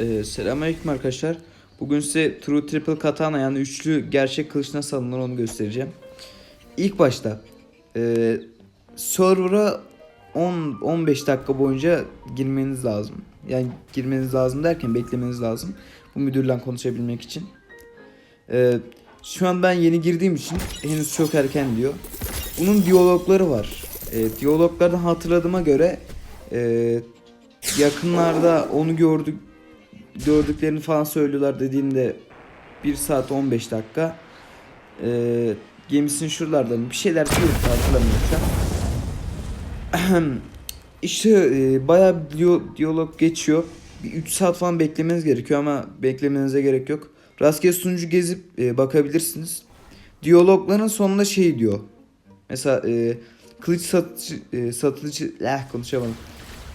Ee, selamünaleyküm arkadaşlar. Bugün size True Triple Katana yani üçlü gerçek kılıç nasıl alınır onu göstereceğim. İlk başta e, server'a 10-15 dakika boyunca girmeniz lazım. Yani girmeniz lazım derken beklemeniz lazım. Bu müdürle konuşabilmek için. E, şu an ben yeni girdiğim için henüz çok erken diyor. Bunun diyalogları var. E, diyaloglardan hatırladığıma göre e, yakınlarda onu gördük gördüklerini falan söylüyorlar dediğinde 1 saat 15 dakika ee, gemisinin şuralardan bir şeyler diyor hatırlamıyorum işte e, bayağı bir diyalog geçiyor. Bir 3 saat falan beklemeniz gerekiyor ama beklemenize gerek yok. Rastgele sunucu gezip e, bakabilirsiniz. Diyalogların sonunda şey diyor. Mesela e, kılıç satıcı, e, satıcı, eh konuşamadım.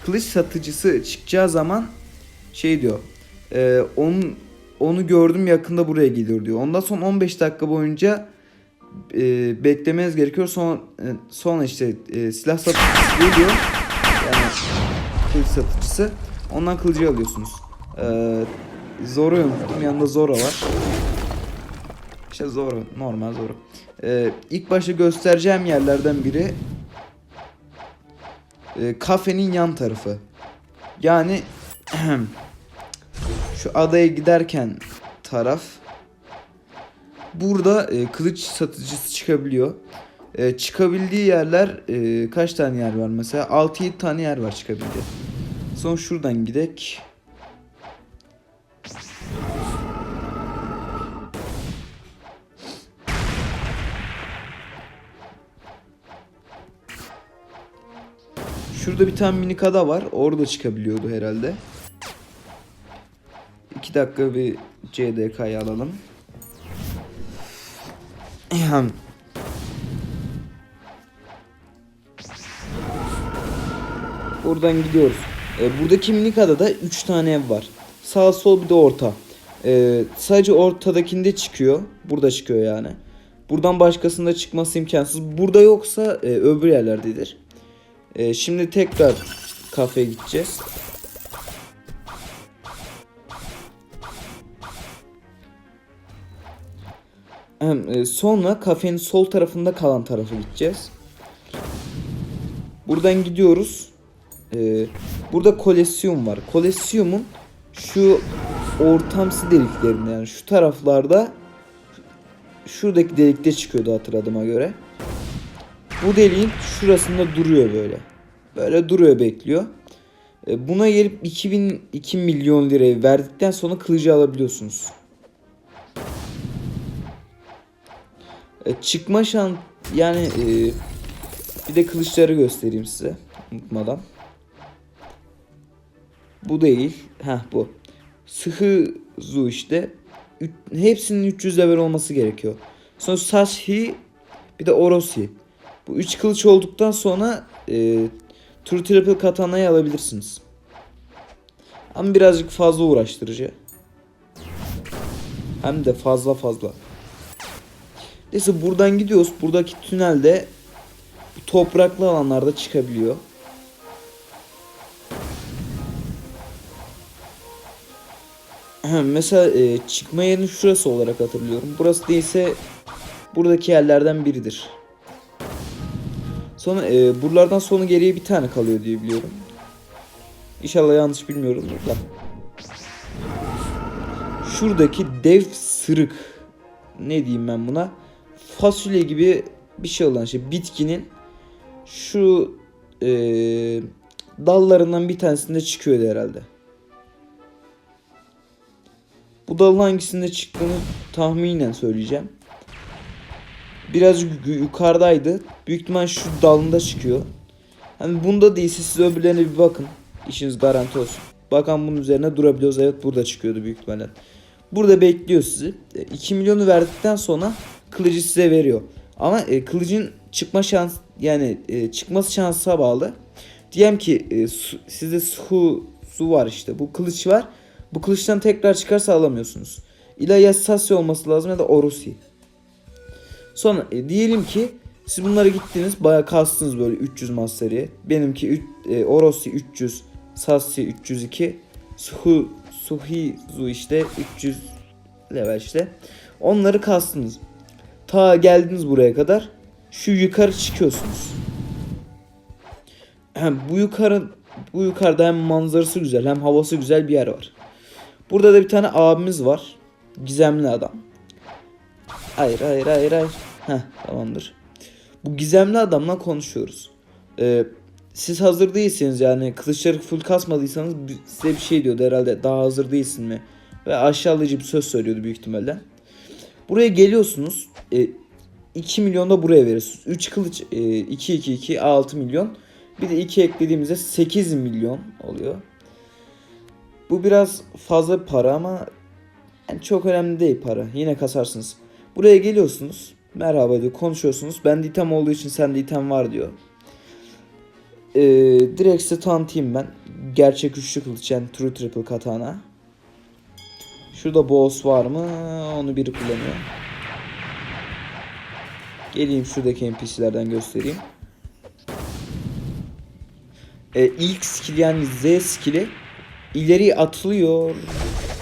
Kılıç satıcısı çıkacağı zaman şey diyor. E, onun onu gördüm yakında buraya geliyor diyor. Ondan sonra 15 dakika boyunca e, beklemeniz gerekiyor. Sonra e, sonra işte e, silah satıcısı geliyor. Yani kılıç satıcısı. Ondan kılıcı alıyorsunuz. E, Zoro unuttum. Yanında Zoro var. İşte Zoro. Normal Zoro. E, ilk başta göstereceğim yerlerden biri e, kafenin yan tarafı. Yani şu adaya giderken taraf burada e, kılıç satıcısı çıkabiliyor. E, çıkabildiği yerler e, kaç tane yer var mesela? 6-7 tane yer var çıkabildiği. Son şuradan gidek. Şurada bir tane minik ada var. Orada çıkabiliyordu herhalde. 2 dakika bir CDK'yı alalım. Buradan gidiyoruz. E, buradaki minik adada 3 tane ev var. Sağ sol bir de orta. E, sadece ortadakinde çıkıyor. Burada çıkıyor yani. Buradan başkasında çıkması imkansız. Burada yoksa e, öbür yerlerdedir. E, şimdi tekrar kafeye gideceğiz. Sonra kafenin sol tarafında kalan tarafa gideceğiz. Buradan gidiyoruz. E, burada kolesyum var. Kolesyumun şu ortamsı deliklerinde yani şu taraflarda şuradaki delikte çıkıyordu hatırladığıma göre. Bu deliğin şurasında duruyor böyle. Böyle duruyor bekliyor. E, Buna gelip 2000 2 milyon liraya verdikten sonra kılıcı alabiliyorsunuz. E, çıkma şan yani e, bir de kılıçları göstereyim size unutmadan. Bu değil. Ha bu. Sıhı işte. Üç- hepsinin 300 level olması gerekiyor. Sonra Sashi bir de Orochi. Bu üç kılıç olduktan sonra e, True Triple Katana'yı alabilirsiniz. Ama birazcık fazla uğraştırıcı. Hem de fazla fazla. Neyse buradan gidiyoruz. Buradaki tünelde topraklı alanlarda çıkabiliyor. Mesela e, çıkma yerini şurası olarak hatırlıyorum. Burası değilse buradaki yerlerden biridir. Sonra e, buralardan sonra geriye bir tane kalıyor diye biliyorum. İnşallah yanlış bilmiyorum da. Şuradaki dev sırık ne diyeyim ben buna fasulye gibi bir şey olan şey bitkinin şu e, dallarından bir tanesinde çıkıyordu herhalde. Bu dalın hangisinde çıktığını tahminen söyleyeceğim. Biraz yukarıdaydı. Büyük ihtimal şu dalında çıkıyor. Hani bunda değilse siz öbürlerine bir bakın. İşiniz garanti olsun. Bakan bunun üzerine durabiliyoruz. Evet burada çıkıyordu büyük ihtimalle. Burada bekliyor sizi. E, 2 milyonu verdikten sonra kılıcı size veriyor. Ama e, kılıcın çıkma şans yani e, çıkması şansa bağlı. Diyelim ki e, su, sizde su su var işte. Bu kılıç var. Bu kılıçtan tekrar çıkarsa alamıyorsunuz. İla ya Sassi olması lazım ya da Orochi. Sonra e, diyelim ki siz bunlara gittiniz bayağı kastınız böyle 300 masteriye. Benimki üç- e, Orochi 300, Sassi 302. Suhu, Suhizu işte 300 level işte. Onları kastınız. Ta geldiniz buraya kadar. Şu yukarı çıkıyorsunuz. Hem bu yukarı bu yukarıda hem manzarası güzel hem havası güzel bir yer var. Burada da bir tane abimiz var. Gizemli adam. Hayır hayır hayır hayır. Heh tamamdır. Bu gizemli adamla konuşuyoruz. Ee, siz hazır değilsiniz yani kılıçları full kasmadıysanız size bir şey diyordu herhalde daha hazır değilsin mi? Ve aşağılayıcı bir söz söylüyordu büyük ihtimalle. Buraya geliyorsunuz. E, 2 milyon da buraya veriyorsunuz. 3 kılıç e, 2 2 2 6 milyon. Bir de 2 eklediğimizde 8 milyon oluyor. Bu biraz fazla para ama yani çok önemli değil para. Yine kasarsınız. Buraya geliyorsunuz. Merhaba diyor. Konuşuyorsunuz. Bende item olduğu için sende item var diyor. Ee, direkt size tanıtayım ben. Gerçek üçlü kılıç yani True Triple Katana. Şurada boss var mı? Onu biri kullanıyor. Geleyim şuradaki NPC'lerden göstereyim. Ee, ilk skill yani Z skill'i ileri atılıyor.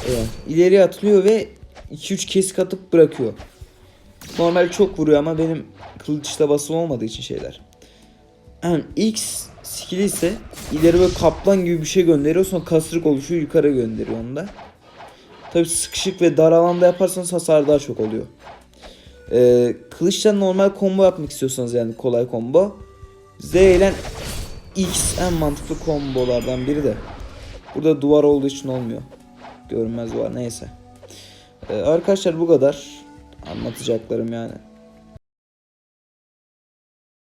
Evet, ileri atılıyor ve 2-3 kesik atıp bırakıyor. Normal çok vuruyor ama benim kılıçta basılı olmadığı için şeyler. Yani ilk skill'i ise ileri böyle kaplan gibi bir şey gönderiyor sonra kasırık oluşuyor yukarı gönderiyor onu da. Tabi sıkışık ve dar alanda yaparsanız hasar daha çok oluyor. Ee, kılıçla normal combo yapmak istiyorsanız yani kolay combo. Z ile X en mantıklı kombolardan biri de. Burada duvar olduğu için olmuyor. Görünmez duvar neyse. Ee, arkadaşlar bu kadar anlatacaklarım yani.